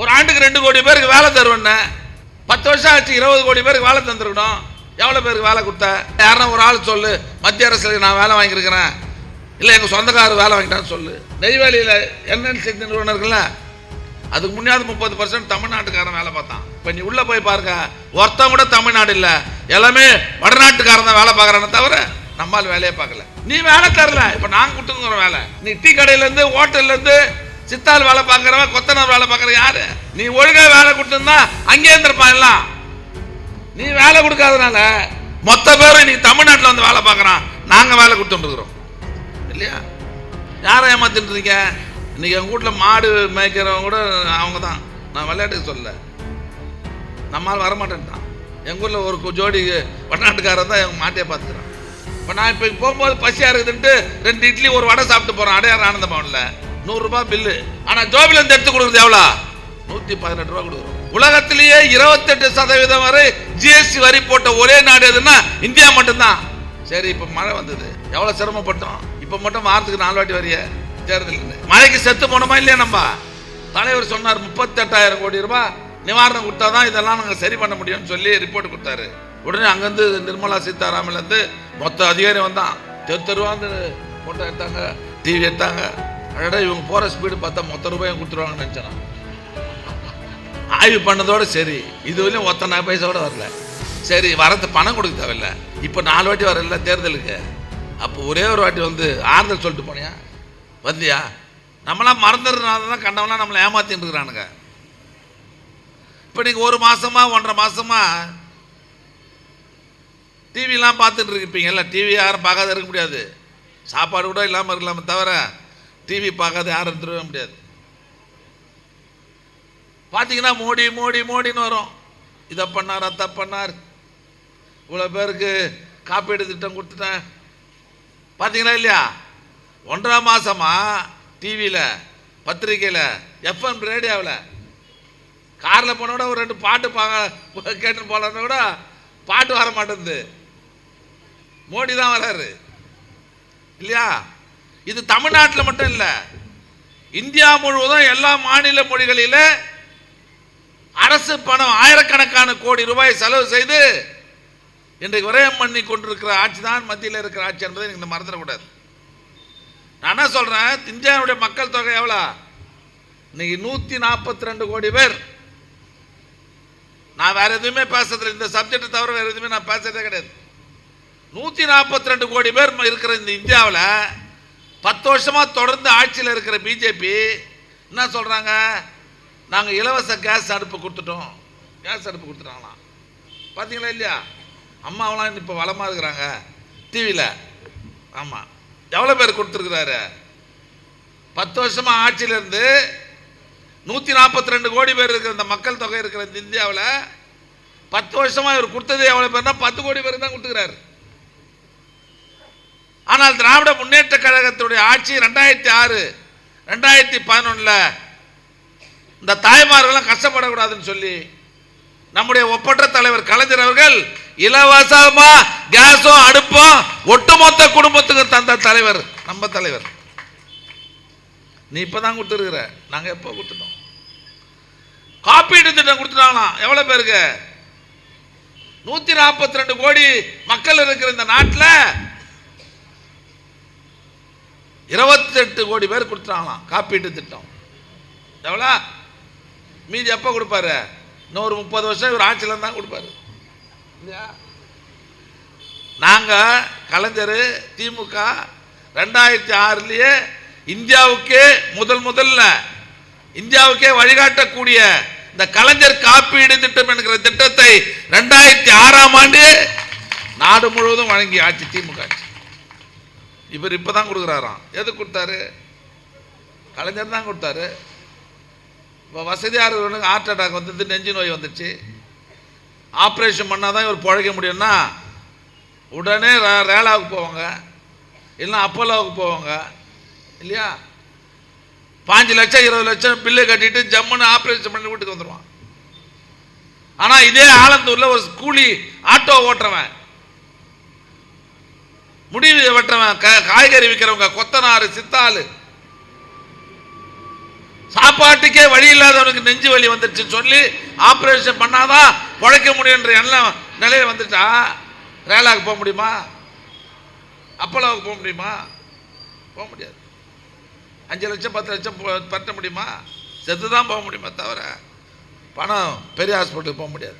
ஒரு ஆண்டுக்கு ரெண்டு கோடி பேருக்கு வேலை தருவேன்னு. பத்து வருஷம் ஆச்சு இருபது கோடி பேருக்கு வேலை தந்துருக்கணும். எவ்வளோ பேருக்கு வேலை கொடுத்த? யாருன்னா ஒரு ஆள் சொல்லு. மத்திய அரசுக்கு நான் வேலை வாங்கியிருக்கிறேன். இல்லை எங்கள் சொந்தக்காரர் வேலை வாங்கிட்டான்னு சொல்லு. நெய்வேலியில் என்என்சி நிறுவனர்கள்ல அதுக்கு முன்னாடி முப்பது பர்சன்ட் தமிழ்நாட்டுக்காரன் வேலை பார்த்தான். இப்போ நீ உள்ளே போய் பாருங்க. ஒருத்தன் கூட தமிழ்நாடு இல்லை. எல்லாமே வடநாட்டுக்காரன் தான் வேலை பார்க்குறானே தவிர நம்மால் வேலையே பார்க்கல. நீ வேலை தரல. இப்போ நாங்கள் கொடுத்துங்கிற வேலை. நீ டீ கடையிலேருந்து ஹோட்டல்லேருந்து சித்தாள் வேலை பார்க்குறவன் கொத்தனார் வேலை பார்க்குற யாரு? நீ ஒழுங்கா வேலை கொடுத்துருந்தா அங்கேயே இருந்திருப்பான் எல்லாம். நீ வேலை கொடுக்காதனால மொத்த பேரும் நீ தமிழ்நாட்டில் வந்து வேலை பார்க்குறான். நாங்கள் வேலை கொடுத்துட்டுருக்குறோம். இல்லையா? யாரை ஏமாத்திட்டு இருக்கீங்க? இன்னைக்கு எங்கள் வீட்டில் மாடு மேய்க்கிறவங்க கூட அவங்க தான் நான் விளையாட்டுக்கு சொல்ல நம்மால் வரமாட்டேன்ட்டான். எங்கள் ஊரில் ஒரு ஜோடி வடநாட்டுக்காரன் தான் எங்கள் மாட்டையை பார்த்துக்கிறான். இப்போ நான் இப்போ போகும்போது பசியாக இருக்குதுன்ட்டு ரெண்டு இட்லி ஒரு வடை சாப்பிட்டு போகிறேன் அடையார் ஆனந்த பவனில் நூறுரூபா பில்லு ஆனால் ஜோபிலேருந்து எடுத்து கொடுக்குறது எவ்வளோ? நூற்றி பதினெட்டு ரூபா கொடுக்குறோம். உலகத்திலேயே இருபத்தெட்டு சதவீதம் வரை ஜிஎஸ்டி வரி போட்ட ஒரே நாடு எதுன்னா இந்தியா மட்டும்தான். சரி இப்போ மழை வந்தது. எவ்வளோ சிரமப்பட்டோம். இப்போ மட்டும் வாரத்துக்கு நாலு வாட்டி வரிய தேர்தல் மழைக்கு செத்து போனோமா இல்லையா நம்ம? தலைவர் சொன்னார் முப்பத்தெட்டாயிரம் கோடி ரூபாய் நிவாரணம் கொடுத்தா தான் இதெல்லாம் நாங்கள் சரி பண்ண முடியும்னு சொல்லி ரிப்போர்ட் கொடுத்தாரு. உடனே அங்கேருந்து நிர்மலா சீதாராமன்லேருந்து மொத்த அதிகாரி வந்தான். தெரு தெருவாந்து ஃபோட்டோ எடுத்தாங்க டிவி எடுத்தாங்க. அடடா இவங்க போகிற ஸ்பீடு பார்த்தா மொத்த ரூபாயும் கொடுத்துருவாங்கன்னு நினச்சேன்? ஆய்வு பண்ணதோட சரி இதுவரையும் ஒத்த நான் பைசா கூட வரல. சரி வரத்து பணம் கொடுக்க தேவையில்ல. இப்போ நாலு வாட்டி வரல தேர்தலுக்கு. அப்போ ஒரே ஒரு வாட்டி வந்து ஆறுதல் சொல்லிட்டு போனியா? வந்தியா நம்மளாம் மறந்துடுறதுனால தான் கண்டவனா நம்மளை ஏமாத்தின்னு இருக்கிறானுங்க. இப்போ நீங்கள் ஒரு மாதமாக ஒன்றரை மாதமாக டிவிலாம் பார்த்துட்டு இருப்பீங்கல்ல டிவி யாரும் பார்க்காத இருக்க முடியாது. சாப்பாடு கூட இல்லாமல் இருக்கலாமே தவிர டிவி பார்க்காத யாரும் இருந்துடவே முடியாது. பார்த்தீங்கன்னா மோடி மோடி மோடின்னு வரும். இதை பண்ணார் அதை பண்ணார். இவ்வளோ பேருக்கு காப்பீடு திட்டம் கொடுத்துட்டேன். பார்த்தீங்களா இல்லையா? ஒன்றரை மாசமா டிவியில் பத்திரிக்கையில் எஃப்எம் ரேடியோவில். காரில் போன கூட ஒரு ரெண்டு பாட்டு பார்க்க கேட்டு போகலன்னா கூட பாட்டு வர மாட்டேங்குது மோடி தான் வராரு. இல்லையா? இது தமிழ்நாட்டில் மட்டும் இல்லை. இந்தியா முழுவதும் எல்லா மாநில மொழிகளில் அரசு பணம் ஆயிரக்கணக்கான கோடி ரூபாய் செலவு செய்து இன்றைக்கு விரயம் பண்ணி கொண்டிருக்கிற ஆட்சி தான் மத்தியில் இருக்கிற ஆட்சி என்பதை நீங்கள் மறந்துடக்கூடாது. நான் என்ன சொல்கிறேன் இந்தியாவுடைய மக்கள் தொகை எவ்வளோ? இன்னைக்கு நூற்றி நாற்பத்தி ரெண்டு கோடி பேர். நான் வேறு எதுவுமே பேசுறதில்ல. இந்த சப்ஜெக்டை தவிர வேறு எதுவுமே நான் பேசுறதே கிடையாது. நூற்றி நாற்பத்தி ரெண்டு கோடி பேர் இருக்கிற இந்த இந்தியாவில் பத்து வருஷமாக தொடர்ந்து ஆட்சியில் இருக்கிற பிஜேபி என்ன சொல்கிறாங்க நாங்கள் இலவச கேஸ் அடுப்பு கொடுத்துட்டோம். கேஸ் அடுப்பு கொடுத்துட்டாங்களாம். பார்த்தீங்களா இல்லையா? அம்மாவெலாம் இப்போ வளமாக இருக்கிறாங்க. டிவியில் ஆமாம் எவ்வளோ பேர் கொடுத்துருக்குறாரு? பத்து வருஷமாக ஆட்சியிலேருந்து நூற்றி நாற்பத்தி ரெண்டு கோடி பேர் இருக்கிற இந்த மக்கள் தொகை இருக்கிற இந்த இந்தியாவில் பத்து வருஷமாக இவர் கொடுத்தது எவ்வளோ பேர்னா பத்து கோடி பேருக்கு தான் கொடுத்துக்கிறாரு. ஆனால் திராவிட முன்னேற்ற கழகத்துடைய ஆட்சி ரெண்டாயிரத்தி ஆறு ரெண்டாயிரத்தி பதினொன்றில் இந்த தாய்மார்கள்லாம் கஷ்டப்படக்கூடாதுன்னு சொல்லி நம்முடைய ஒப்பற்ற தலைவர் கலைஞர் அவர்கள் இலவசமா கேஸும் அடுப்பும் ஒட்டுமொத்த குடும்பத்துக்கு தந்த தலைவர் நம்ம தலைவர். நீ இப்பதான் கொடுத்துருக்குற. நாங்க எப்போ கொடுத்துட்டோம்? காப்பீடு திட்டம் கொடுத்துட்டாங்களாம். எவ்வளவு பேருக்கு? நூத்தி நாற்பத்தி ரெண்டு கோடி மக்கள் இருக்கிற இந்த நாட்டில் இருபத்தெட்டு கோடி பேர் கொடுத்துட்டாங்களாம். காப்பீட்டு திட்டம். எவ்வளோ? மீதி எப்போ கொடுப்பாரு? இன்னும் ஒரு முப்பது வருஷம் இவர் ஆட்சியில் தான் கொடுப்பாரு. இல்லையா? நாங்கள் கலைஞர் திமுக ரெண்டாயிரத்தி ஆறுலேயே இந்தியாவுக்கே முதல் முதல்ல இந்தியாவுக்கே வழிகாட்டக்கூடிய இந்த கலைஞர் காப்பீடு திட்டம் என்கிற திட்டத்தை ரெண்டாயிரத்தி ஆறாம் ஆண்டு நாடு முழுவதும் வழங்கி ஆட்சி திமுக ஆட்சி. இவர் இப்போ தான் கொடுக்குறாராம். எது கொடுத்தாரு? கலைஞர் தான் கொடுத்தாரு. இப்போ வசதியாக இருக்கிறவனுக்கு ஹார்ட் அட்டாக் வந்துட்டு நெஞ்சு நோய் வந்துச்சு. ஆப்ரேஷன் பண்ணால் தான் இவர் பிழைக்க முடியும்னா உடனே ரே- ரேலாவுக்கு போவாங்க. இல்லைன்னா அப்போலோவுக்கு போவாங்க. இல்லையா? பாஞ்சு லட்சம் இருபது லட்சம் பில்லு கட்டிட்டு ஜம்முன்னு ஆப்ரேஷன் பண்ணி வீட்டுக்கு வந்துடுவான் ஆனால் இதே ஆலந்தூரில் ஒரு கூலி ஆட்டோ ஓட்டுறவன். முடிவு வெட்டுறவன் க- காய்கறி விற்கிறவங்க கொத்தனாறு சித்தாளு. சாப்பாட்டுக்கே வழி இல்லாதவனுக்கு நெஞ்சு வலி வந்துருச்சு சொல்லி ஆப்ரேஷன் பண்ணாதான் பிழைக்க முடியுன்ற எண்ணம் நிலையில் வந்துட்டா. ரேலாவுக்கு போக முடியுமா? அப்போலாவுக்கு போக முடியுமா? போக முடியாது. அஞ்சு லட்சம் பத்து லட்சம் போ- பற்ற முடியுமா? செத்து தான் போக முடியுமா தவிர பணம் பெரிய ஹாஸ்பிட்டலுக்கு போக முடியாது.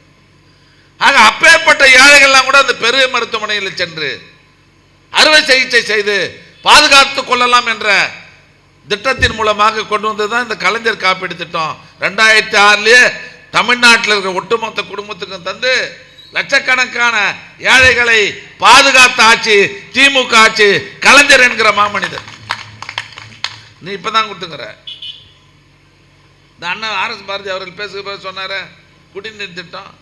ஆக அப்பேற்பட்ட ஏழைகள்லாம் கூட அந்த பெரிய மருத்துவமனையில் சென்று அறுவை சிகிச்சை செய்து பாதுகாத்து கொள்ளலாம் என்ற திட்டத்தின் மூலமாக கொண்டு வந்தது தான் இந்த கலைஞர் காப்பீடு திட்டம். ரெண்டாயிரத்தி ஆறுலேயே தமிழ்நாட்டில் இருக்கிற ஒட்டுமொத்த குடும்பத்துக்கும் தந்து லட்சக்கணக்கான ஏழைகளை பாதுகாத்த ஆட்சி திமுக ஆட்சி கலைஞர் என்கிற மாமனிதர். நீ இப்பதான் கொடுத்துங்கிற இந்த அண்ணன் ஆர் எஸ் பாரதி அவர்கள் பேசுகிற சொன்னார குடிநீர் திட்டம்.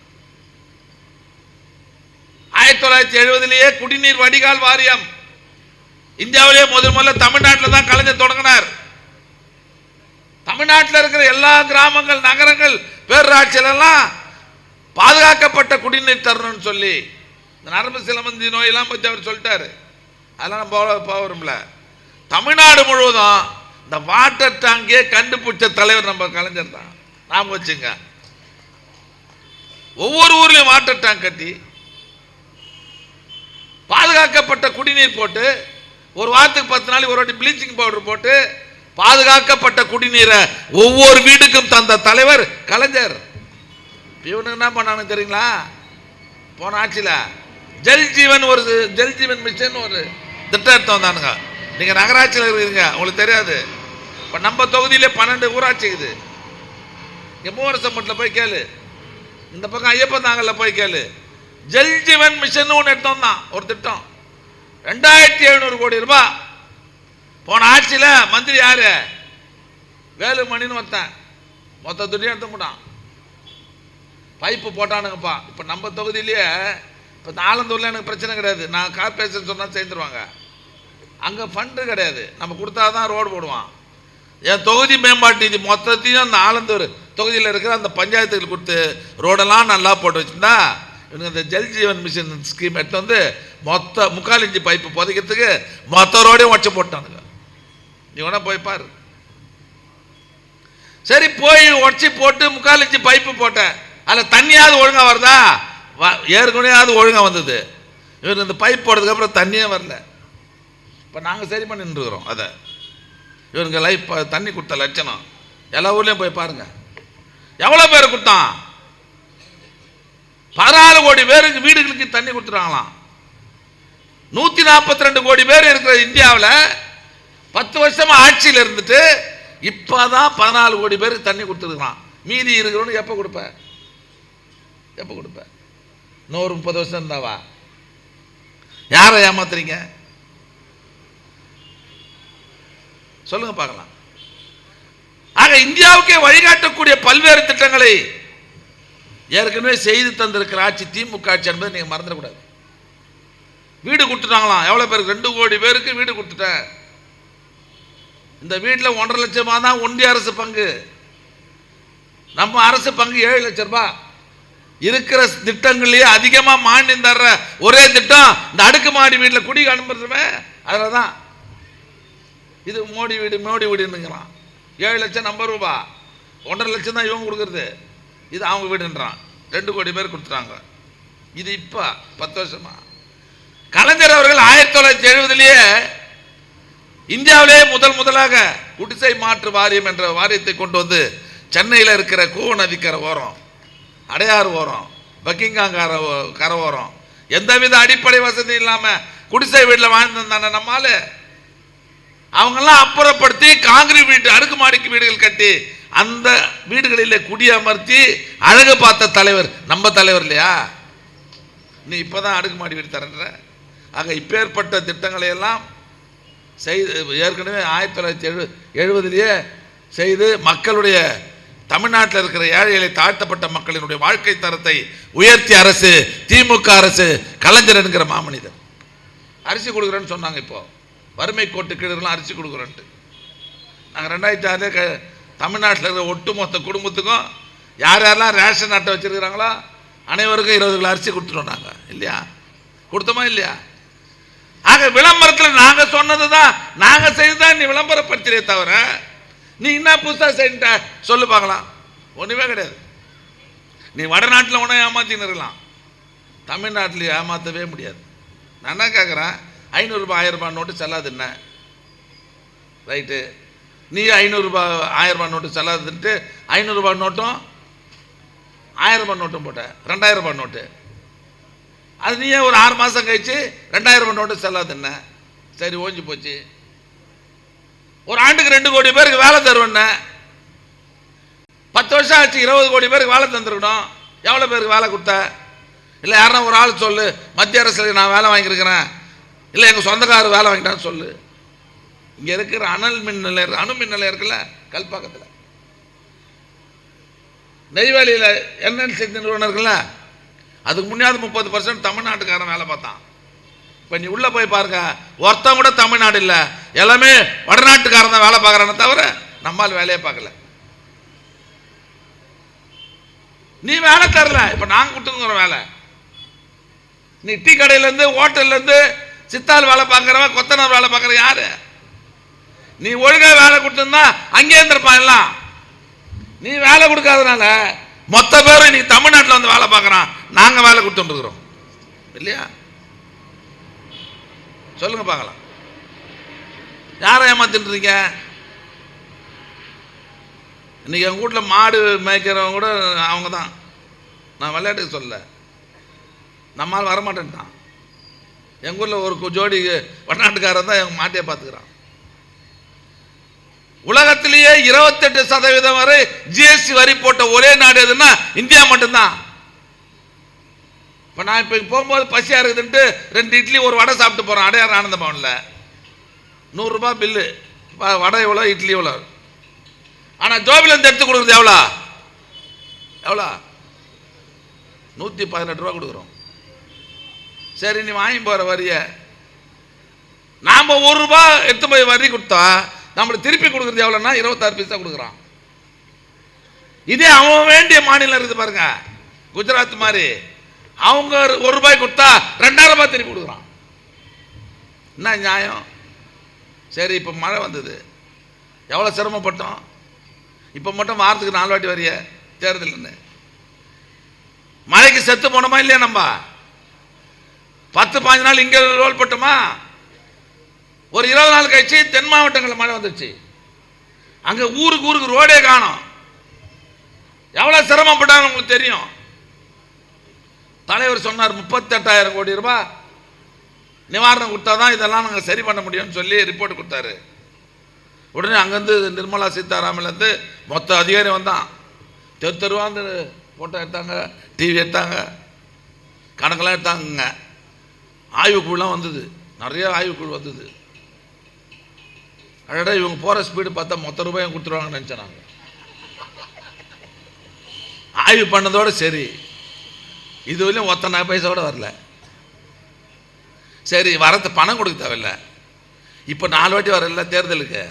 ஆயிரத்தி தொள்ளாயிரத்தி எழுபதுலேயே குடிநீர் வடிகால் வாரியம் இந்தியாவிலேயே முதல் முதல்ல தமிழ்நாட்டில் தான் கலைஞர் தொடங்கினார். தமிழ்நாட்டில் இருக்கிற எல்லா கிராமங்கள் நகரங்கள் பேரூராட்சியிலெல்லாம் பாதுகாக்கப்பட்ட குடிநீர் தரணும்னு சொல்லி இந்த நரம்பு சிலமந்தி நோயெல்லாம் பற்றி அவர் சொல்லிட்டாரு. அதெல்லாம் நம்ம போக போகிறோம்ல தமிழ்நாடு முழுவதும் இந்த வாட்டர் டேங்கே கண்டுபிடிச்ச தலைவர் நம்ம கலைஞர் தான். நாம் வச்சுங்க. ஒவ்வொரு ஊர்லேயும் வாட்டர் டேங்க் கட்டி பாதுகாக்கப்பட்ட குடிநீர் போட்டு ஒரு வாரத்துக்கு பத்து நாளைக்கு ஒரு வாட்டி ப்ளீச்சிங் பவுடர் போட்டு பாதுகாக்கப்பட்ட குடிநீரை ஒவ்வொரு வீட்டுக்கும் தந்த தலைவர் கலைஞர். இவனுக்கு என்ன பண்ணானு தெரியுங்களா? போன ஆட்சியில் ஜல் ஜீவன் ஒரு ஜல் ஜீவன் மிஷன் ஒரு திட்டம் எடுத்து வந்தானுங்க. நீங்கள் நகராட்சியில் இருக்கிறீங்க உங்களுக்கு தெரியாது. இப்போ நம்ம தொகுதியிலே பன்னெண்டு ஊராட்சி இருக்குது. இங்கே மூவரசம்பட்டில் போய் கேளு. இந்த பக்கம் ஐயப்பன் நாங்கல்ல போய் கேளு. ஜல் ஜீவன் மிஷன் ஒன்று எடுத்தோம் தான் ஒரு திட்டம். ரெண்டாயிரத்தி எழுநூறு கோடி ரூபாய். போன ஆட்சியில் மந்திரி யாரு? வேலுமணின்னு ஒருத்தன். மொத்த துணியும் எடுத்து போட்டான் பைப்பு போட்டானுங்கப்பா. இப்போ நம்ம தொகுதியிலேயே இப்போ ஆலந்தூரில் எனக்கு பிரச்சனை கிடையாது. நான் கார்பரேஷன் சொன்னால் சேர்ந்துருவாங்க. அங்கே ஃபண்டு கிடையாது. நம்ம கொடுத்தா தான் ரோடு போடுவான். என் தொகுதி மேம்பாட்டு நிதி மொத்தத்தையும் அந்த ஆலந்தூர் தொகுதியில் இருக்கிற அந்த பஞ்சாயத்துக்கு கொடுத்து ரோடெல்லாம் நல்லா போட்டு வச்சுருந்தா இவனுக்கு இந்த ஜல் ஜீவன் மிஷன் ஸ்கீம் எடுத்து வந்து மொத்த முக்கால் இஞ்சி பைப்பு புதைக்கிறதுக்கு மொத்த ரோடையும் உடச்சி போட்டானுங்க. நீ வேணா போய் பாரு. சரி போய் உடச்சி போட்டு முக்கால் இஞ்சி பைப்பு போட்டேன். அதில் தண்ணியாவது ஒழுங்காக வருதா? வ- ஏற்கனவேயாவது ஒழுங்காக வந்தது. இவர் இந்த பைப் போட்டதுக்கப்புறம் தண்ணியே வரல. இப்போ நாங்கள் சரி பண்ணிட்டுருக்குறோம் அதை. இவனுக்கு லைஃப் தண்ணி கொடுத்த லட்சணம். எல்லா ஊர்லேயும் போய் பாருங்கள் எவ்வளோ பேர் கொடுத்தான் பதினாலு கோடி பேருக்கு வீடுகளுக்கு தண்ணி கொடுத்துருவாங்களாம் நூற்றி நாற்பத்தி ரெண்டு கோடி பேர் இருக்கிற இந்தியாவில் பத்து வருஷமா ஆட்சியில் இருந்துட்டு இப்போதான் பதினாலு கோடி பேருக்கு தண்ணி கொடுத்துருக்கலாம் மீதி இருக்கிறவனு எப்போ கொடுப்ப? எப்போ கொடுப்ப? இன்னொரு முப்பது வருஷம் இருந்தாவா? யாரை ஏமாத்துறீங்க? சொல்லுங்க பார்க்கலாம். ஆக இந்தியாவுக்கே வழிகாட்டக்கூடிய பல்வேறு திட்டங்களை ஏற்கனவே செய்து தந்திருக்கிற ஆட்சி திமுக ஆட்சி என்பதை நீங்கள் மறந்துடக்கூடாது. வீடு கொடுத்துட்டாங்களாம். எவ்வளோ பேருக்கு? ரெண்டு கோடி பேருக்கு வீடு கொடுத்துட்டேன். இந்த வீட்டில் ஒன்றரை லட்சமாக தான் ஒன்றிய அரசு பங்கு. நம்ம அரசு பங்கு ஏழு லட்ச ரூபாய். இருக்கிற திட்டங்கள்லேயே அதிகமாக மானியம் தர்ற ஒரே திட்டம் இந்த அடுக்குமாடி வீட்டில் குடி அனுப்புறதுமே அதில் தான் இது மோடி வீடு மோடி வீடுன்னுங்கிறான். ஏழு லட்சம் நம்ப ரூபா ஒன்றரை லட்சம் தான் இவங்க கொடுக்குறது. இது அவங்க வீடுன்றான். ரெண்டு கோடி பேர் கொடுத்துட்டாங்க. இது இப்போ பத்து வருஷமா. கலைஞர் அவர்கள் ஆயிரத்தி தொள்ளாயிரத்தி எழுபதுலேயே இந்தியாவிலேயே முதல் முதலாக குடிசை மாற்று வாரியம் என்ற வாரியத்தை கொண்டு வந்து சென்னையில் இருக்கிற கூவ நதிக்கரை ஓரம் அடையாறு ஓரம் பக்கிங்காங்கர கரை ஓரம் எந்தவித அடிப்படை வசதி இல்லாமல் குடிசை வீட்டில் வாழ்ந்துருந்தானே நம்மால். அவங்கெல்லாம் அப்புறப்படுத்தி காங்கிரீட் வீட்டு அடுக்குமாடிக்கு வீடுகள் கட்டி அந்த வீடுகளிலே குடியமர்த்தி அழகு பார்த்த தலைவர் நம்ம தலைவர் இல்லையா? நீ இப்போ இப்போதான் அடுக்குமாடி வீடு தரன்ற. ஆக இப்பேற்பட்ட திட்டங்களை எல்லாம் செய்து ஏற்கனவே ஆயிரத்தி தொள்ளாயிரத்தி எழு எழுபதுலேயே செய்து மக்களுடைய தமிழ்நாட்டில் இருக்கிற ஏழைகளை தாழ்த்தப்பட்ட மக்களினுடைய வாழ்க்கை தரத்தை உயர்த்தி அரசு திமுக அரசு கலைஞர் என்கிற மாமனிதர். அரிசி கொடுக்குறேன்னு சொன்னாங்க இப்போ. வறுமை கோட்டு கீழெல்லாம் அரிசி கொடுக்குறோன்ட்டு. நாங்கள் ரெண்டாயிரத்தி ஆறுலேயே க தமிழ்நாட்டில் இருக்கிற ஒட்டுமொத்த குடும்பத்துக்கும் யார் யாரெல்லாம் ரேஷன் அட்டை வச்சுருக்கிறாங்களோ அனைவருக்கும் இருபது கிலோ அரிசி கொடுத்துட்டோம் நாங்கள் இல்லையா? கொடுத்தோமா இல்லையா? ஆக விளம்பரத்தில் நாங்கள் சொன்னது தான் நாங்கள் செய்து தான் நீ விளம்பரப்படுத்துறே தவிர நீ என்ன புதுசாக செஞ்சிட்ட சொல்லு பார்க்கலாம். ஒன்றுமே கிடையாது. நீ வடநாட்டில் உன்னை ஏமாத்தின்னு இருக்கலாம். தமிழ்நாட்டில் ஏமாற்றவே முடியாது. நான் என்ன கேட்குறேன் ஐநூறுரூபா ஆயிரம் ரூபாய் நோட்டு செல்லாது என்ன? ரைட்டு. நீ ஐநூறுரூபா ஆயிரரூபா நோட்டு நோட்டு செல்லாதுன்ட்டு ஐநூறுரூபா நோட்டும் ஆயிரம் ரூபாய் நோட்டும் போட்ட ரெண்டாயிரரூபா நோட்டு. அது நீயே ஒரு ஆறு மாதம் கழிச்சு ரெண்டாயிரரூபா நோட்டு செல்லாது என்ன? சரி ஓஞ்சி போச்சு. ஒரு ஆண்டுக்கு ரெண்டு கோடி பேருக்கு வேலை தருவேன்ன பத்து வருஷம் ஆச்சு இருபது கோடி பேருக்கு வேலை தந்துருக்கணும். எவ்வளோ பேருக்கு வேலை கொடுத்த? இல்லை யாருன்னா ஒரு ஆள் சொல்லு மத்திய அரசுக்கு நான் வேலை வாங்கியிருக்கிறேன். இல்லை எங்கள் சொந்தக்காரர் வேலை வாங்கிட்டான்னு சொல்லு. இங்கே இருக்கிற அனல் மின் நிலையம் அணு மின் நிலையம் இருக்குல்ல கல்பாக்கத்தில். நெய்வேலியில் என்எல்சி நிறுவனம் இருக்குல்ல அதுக்கு முன்னாடி முப்பது பர்சன்ட் தமிழ்நாட்டுக்காரன் வேலை பார்த்தான். இப்போ நீ உள்ளே போய் பாருங்க ஒருத்தன் கூட தமிழ்நாடு இல்லை எல்லாமே வடநாட்டுக்காரன் தான் வேலை பார்க்குறானே தவிர நம்மால் வேலையே பார்க்கல. நீ வேலை தரல இப்போ நாங்கள் கொடுத்துங்கிற வேலை. நீ டீ கடையிலேருந்து ஹோட்டல்லேருந்து சித்தால் வேலை பார்க்குறவன் கொத்தனார் வேலை பார்க்குற யாரு? நீ ஒழுங்காக வேலை கொடுத்துருந்தா அங்கேயே இருந்திருப்பான் எல்லாம். நீ வேலை கொடுக்காதனால மொத்த பேரும் நீ தமிழ்நாட்டில் வந்து வேலை பார்க்குறான். நாங்கள் வேலை கொடுத்துட்டுருக்குறோம். இல்லையா? சொல்லுங்க பார்க்கலாம். யாரை ஏமாத்திட்டுருக்கீங்க இன்னைக்கு எங்கள் வீட்டில் மாடு மேய்க்கிறவங்க கூட அவங்க தான் நான் விளையாட்டுக்கு சொல்ல நம்மால் வரமாட்டேன்ட்டான். எங்கள் ஊரில் ஒரு ஜோடி வடநாட்டுக்காரன் தான் எங்கள் மாட்டையை பார்த்துக்கிறான். உலகத்திலேயே இருபத்தெட்டு சதவீதம் வரை ஜிஎஸ்டி வரி போட்ட ஒரே நாடு எதுன்னா இந்தியா மட்டும்தான். இப்போ நான் இப்போ போகும்போது பசியாக இருக்குதுன்ட்டு ரெண்டு இட்லி ஒரு வடை சாப்பிட்டு போகிறேன் அடையார் ஆனந்த பவனில் நூறுரூபா பில்லு வ- வடை எவ்வளோ இட்லி எவ்வளோ ஆனால் ஜோபிலேருந்து எடுத்து கொடுக்குறது எவ்வளோ? எவ்வளோ? நூற்றி பதினெட்டு ரூபா கொடுக்குறோம். சரி நீ வாங்கி போகிற வரிய. நாம் ஒரு ரூபா எடுத்து போய் வரி கொடுத்தா நம்மளுக்கு திருப்பி கொடுக்குறது எவ்வளோன்னா இருபத்தாறு பைசா கொடுக்குறான். இதே அவன் வேண்டிய மாநிலம் இருக்குது பாருங்க. குஜராத் மாதிரி. அவங்க ஒரு ரூபாய் கொடுத்தா ரெண்டாயிரம் ரூபாய் திருப்பி கொடுக்குறான். என்ன நியாயம்? சரி இப்போ மழை வந்தது. எவ்வளோ சிரமப்பட்டோம்? இப்போ மட்டும் வாரத்துக்கு நாலு வாட்டி வரிய தேர்தல்னு மழைக்கு செத்து போனோமா இல்லையா நம்ம? பத்து பாஞ்சு நாள் இங்கே ரோல் பட்டோமா? ஒரு இருபது நாள் கழிச்சு தென் மாவட்டங்களில் மழை வந்துருச்சு. அங்கே ஊருக்கு ஊருக்கு ரோடே காணோம். எவ்வளோ சிரமப்பட்டாங்க உங்களுக்கு தெரியும். தலைவர் சொன்னார் முப்பத்தெட்டாயிரம் கோடி ரூபாய் நிவாரணம் கொடுத்தா தான் இதெல்லாம் நாங்கள் சரி பண்ண முடியும்னு சொல்லி ரிப்போர்ட் கொடுத்தாரு. உடனே அங்கேருந்து நிர்மலா சீதாராமன்லேருந்து மொத்த அதிகாரி வந்தான். தெரு தெருவா வந்து ஃபோட்டோ எடுத்தாங்க டிவி எடுத்தாங்க கணக்கெல்லாம் எடுத்தாங்கங்க. ஆய்வுக்குழுலாம் வந்தது. நிறைய ஆய்வுக்குழு வந்தது. அடடா இவங்க போகிற ஸ்பீடு பார்த்தா மொத்த ரூபாயும் கொடுத்துருவாங்கன்னு நினச்சேன் நாங்கள் ஆய்வு பண்ணதோட சரி. இதுவரையும் ஒத்தனை பைசா பைசாவோட வரல. சரி வரத்து பணம் கொடுக்க தேவையில்ல. இப்போ நாலு வாட்டி வரல தேர்தலுக்கு.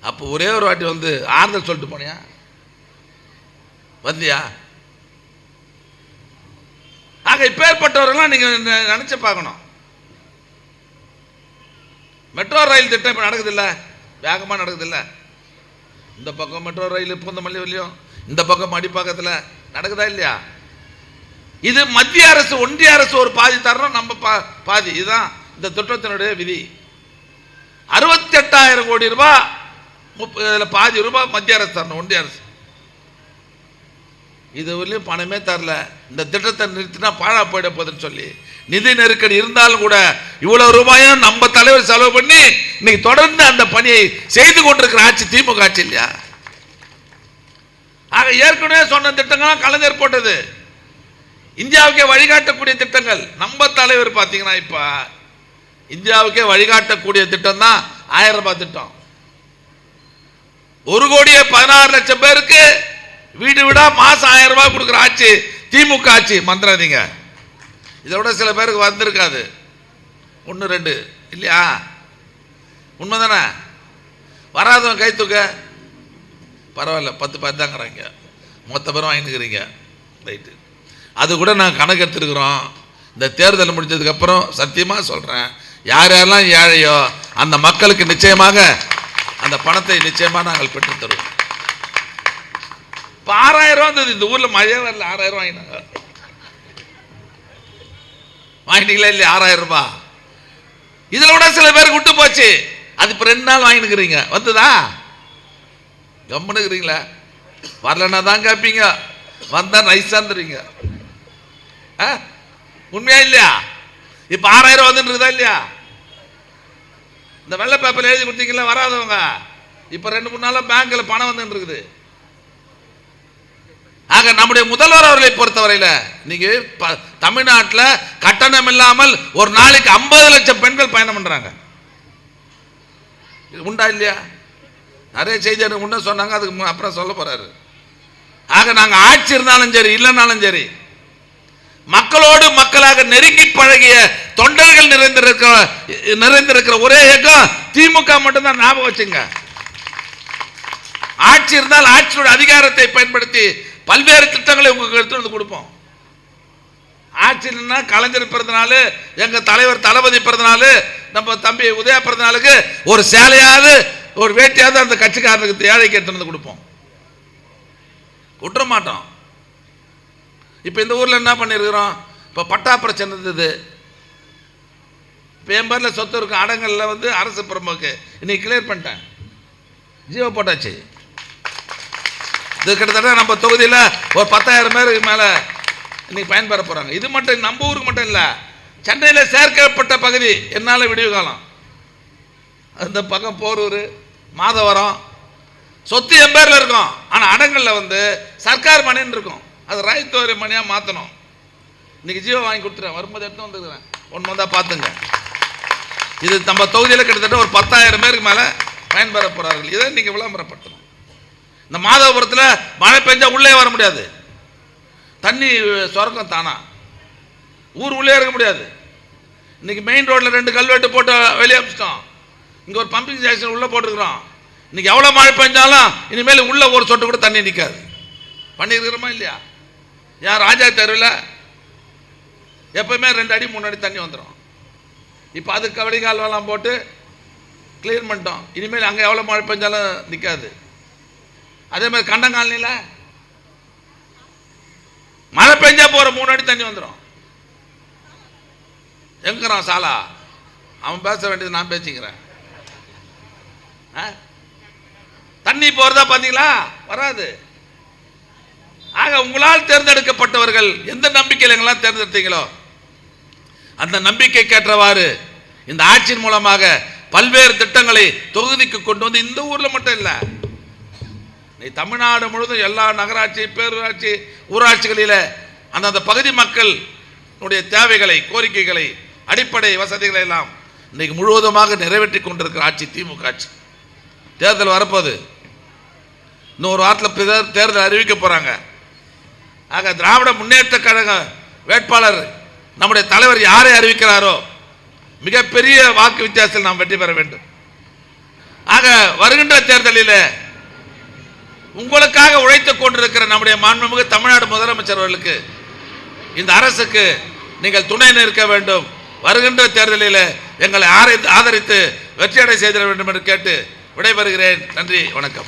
அப்போ ஒரே ஒரு வாட்டி வந்து ஆறுதல் சொல்லிட்டு போனியா? வந்தியா? ஆக இப்பேற்பட்டவரெல்லாம் நீங்கள் நினச்சி பார்க்கணும். மெட்ரோ ரயில் திட்டம் இப்போ நடக்குதில்ல? வேகமாக நடக்குதில்ல? இந்த பக்கம் மெட்ரோ ரயில் பூந்தமல்லி வழியும் இந்த பக்கம் அடிப்பாக்கத்தில் நடக்குதா இல்லையா? இது மத்திய அரசு ஒன்றிய அரசு ஒரு பாதி தரணும் நம்ம பா பாதி. இதுதான் இந்த திட்டத்தினுடைய விதி. அறுபத்தெட்டாயிரம் கோடி ரூபாய் முப்ப இதில் பாதி ரூபாய் மத்திய அரசு தரணும் ஒன்றிய அரசு. இது வரலையும் பணமே தரல. இந்த திட்டத்தை நிறுத்தினா பாழா போயிட போகுதுன்னு சொல்லி நிதி நெருக்கடி இருந்தாலும் கூட இவ்வளவு ரூபாயும் நம்ம தலைவர் செலவு பண்ணி இன்னைக்கு தொடர்ந்து அந்த பணியை செய்து கொண்டிருக்கிற ஆட்சி திமுக ஆட்சி இல்லையா? ஆக ஏற்கனவே சொன்ன திட்டங்கள்லாம் கலைஞர் போட்டது. இந்தியாவுக்கே வழிகாட்டக்கூடிய திட்டங்கள். நம்ம தலைவர் பார்த்தீங்கன்னா இப்போ இந்தியாவுக்கே வழிகாட்டக்கூடிய திட்டம் தான் ஆயிரம் ரூபாய் திட்டம். ஒரு கோடியே பதினாறு லட்சம் பேருக்கு வீடு வீடா மாசம் ஆயிரம் ரூபாய் கொடுக்குற ஆட்சி திமுக ஆட்சி. மந்திராதீங்க இதை விட சில பேருக்கு வந்திருக்காது. ஒன்று ரெண்டு இல்லையா? உண்மைதானே? வராதவன் கை தூக்க. பரவாயில்ல பத்து பேர் தாங்கிறாங்க மொத்த பேரும் வாங்கிக்கிறீங்க ரைட்டு அது கூட நான் கணக்கு எடுத்துருக்குறோம். இந்த தேர்தல் முடிஞ்சதுக்கப்புறம் சத்தியமாக சொல்கிறேன் யார் யாரெல்லாம் ஏழையோ அந்த மக்களுக்கு நிச்சயமாக அந்த பணத்தை நிச்சயமாக நாங்கள் பெற்று தருவோம். இப்போ ஆறாயிரம் ரூபா இந்த ஊரில் மழையே வரல. ஆறாயிரம் வாங்கினாங்க. வாங்கிட்டீங்களா இல்லையா? ஆறாயிரம் ரூபாய் இதில் கூட சில பேருக்கு விட்டு போச்சு. அது இப்போ ரெண்டு நாள் வாங்கினுக்கிறீங்க. வந்துதா? கம்முனுக்குறீங்களா. வரலன்னா தான் கேட்பீங்க. வந்தால் நைஸாக இருந்துருவீங்க ஆ? உண்மையா இல்லையா? இப்போ ஆறாயிரம் வந்துருக்குதா இல்லையா? இந்த வெள்ளை பேப்பர் எழுதி கொடுத்தீங்களா வராதவங்க. இப்போ ரெண்டு மூணு நாளாக பேங்க்கில் பணம் வந்துட்டு இருக்குது ஆக நம்முடைய முதல்வர் அவர்களை பொறுத்தவரையில் நீங்க தமிழ்நாட்டில் கட்டணம் இல்லாமல் ஒரு நாளைக்கு ஐம்பது லட்சம் பெண்கள் பயணம் பண்றாங்க. இது உண்டா இல்லையா? நிறைய செய்தி எனக்கு சொன்னாங்க அதுக்கு அப்புறம் சொல்ல போறாரு. ஆக நாங்க ஆட்சி இருந்தாலும் சரி இல்லைனாலும் சரி மக்களோடு மக்களாக நெருங்கி பழகிய தொண்டர்கள் நிறைந்திருக்கிற நிறைந்திருக்கிற ஒரே இயக்கம் திமுக மட்டும்தான் ஞாபகம் வச்சுங்க. ஆட்சி இருந்தால் ஆட்சியோட அதிகாரத்தை பயன்படுத்தி பல்வேறு திட்டங்களை உங்களுக்கு எடுத்து வந்து கொடுப்போம். ஆட்சியில்னா கலைஞர் பிறந்தநாள் எங்கள் தலைவர் தளபதி பிறந்தநாள் நம்ம தம்பி உதயா பிறந்தநாளுக்கு ஒரு சேலையாவது ஒரு வேட்டியாவது அந்த கட்சிக்காரனுக்கு ஏழைக்கு எடுத்து வந்து கொடுப்போம். விட்டுற மாட்டோம். இப்போ இந்த ஊரில் என்ன பண்ணியிருக்கிறோம் இப்போ பட்டா பிரச்சனை இருந்தது. இப்போ என் பேரில் சொத்து இருக்கும் அடங்கல்ல வந்து அரசு பிரமுக்கு. இன்னைக்கு கிளியர் பண்ணிட்டேன். ஜீவோ போட்டாச்சு. இது கிட்டத்தட்ட நம்ம தொகுதியில் ஒரு பத்தாயிரம் பேருக்கு மேலே இன்னைக்கு பயன்பெற போகிறாங்க இது மட்டும் நம்ம ஊருக்கு மட்டும் இல்லை. சென்னையில் சேர்க்கப்பட்ட பகுதி என்னால் விடிவு காலம். அந்த பக்கம் போரூர் மாதவரம் சொத்து என் பேரில் இருக்கும். ஆனால் அடங்கல்ல வந்து சர்க்கார் மணின்னு இருக்கும். அது ராயத்தோரி மணியாக மாற்றணும் இன்னைக்கு ஜீவோ வாங்கி கொடுத்துறேன் வரும்போது எடுத்து வந்துருக்கிறேன் ஒன்று வந்தால் பார்த்துங்க இது நம்ம தொகுதியில் கிட்டத்தட்ட ஒரு பத்தாயிரம் பேருக்கு மேலே பயன்பெற போகிறார்கள் இதை நீங்கள் விளம்பரப்படுத்தணும். இந்த மாதவபுரத்தில் மழை பெஞ்சா உள்ளே வர முடியாது. தண்ணி சுரக்கம் தானா? ஊர் உள்ளே இருக்க முடியாது. இன்னைக்கு மெயின் ரோட்டில் ரெண்டு கல்வெட்டு போட்டு வெளியே அமிச்சிட்டோம். இங்கே ஒரு பம்பிங் ஸ்டேஷன் உள்ளே போட்டுருக்குறோம். இன்னைக்கு எவ்வளோ மழை பெஞ்சாலும் இனிமேல் உள்ள ஒரு சொட்டு கூட தண்ணி நிற்காது பண்ணியிருக்கிறோமா இல்லையா? ஏன் ராஜா தெருவில்? எப்பவுமே ரெண்டு அடி மூணு அடி தண்ணி வந்துடும் இப்போ அதுக்கு வடிகால்வெல்லாம் போட்டு கிளீன் பண்ணிட்டோம். இனிமேல் அங்கே எவ்வளோ மழை பெஞ்சாலும் நிற்காது அதே மாதிரி கண்டங்காலனியில் மழை பெஞ்சா போகிற மூணு அடி தண்ணி வந்துடும் எங்கிறான் சாலா? அவன் பேச வேண்டியது நான் பேசிக்கிறேன். தண்ணி போகிறதா பார்த்தீங்களா வராது. ஆக உங்களால் தேர்ந்தெடுக்கப்பட்டவர்கள் எந்த நம்பிக்கையில் எங்களால் தேர்ந்தெடுத்தீங்களோ அந்த நம்பிக்கைக்கேற்றவாறு இந்த ஆட்சியின் மூலமாக பல்வேறு திட்டங்களை தொகுதிக்கு கொண்டு வந்து இந்த ஊர்ல மட்டும் இல்லை தமிழ்நாடு முழுவதும் எல்லா நகராட்சி பேரூராட்சி ஊராட்சிகளில் அந்தந்த பகுதி மக்களுடைய தேவைகளை கோரிக்கைகளை அடிப்படை வசதிகளை எல்லாம் இன்னைக்கு முழுவதுமாக நிறைவேற்றி கொண்டிருக்கிற ஆட்சி திமுக ஆட்சி. தேர்தல் வரப்போகுது. இன்னும் ஒரு வாரத்தில் தேர்தல் அறிவிக்க போகிறாங்க ஆக திராவிட முன்னேற்ற கழக வேட்பாளர் நம்முடைய தலைவர் யாரை அறிவிக்கிறாரோ மிகப்பெரிய வாக்கு வித்தியாசத்தில் நாம் வெற்றி பெற வேண்டும். ஆக வருகின்ற தேர்தலில் உங்களுக்காக உழைத்துக் கொண்டிருக்கிற நம்முடைய மாண்புமிகு தமிழ்நாடு முதலமைச்சர் அவர்களுக்கு இந்த அரசுக்கு நீங்கள் துணை நிற்க வேண்டும். வருகின்ற தேர்தலில் எங்களை ஆதரித்து வெற்றியடை செய்திட வேண்டும் என்று கேட்டு விடைபெறுகிறேன். நன்றி வணக்கம்.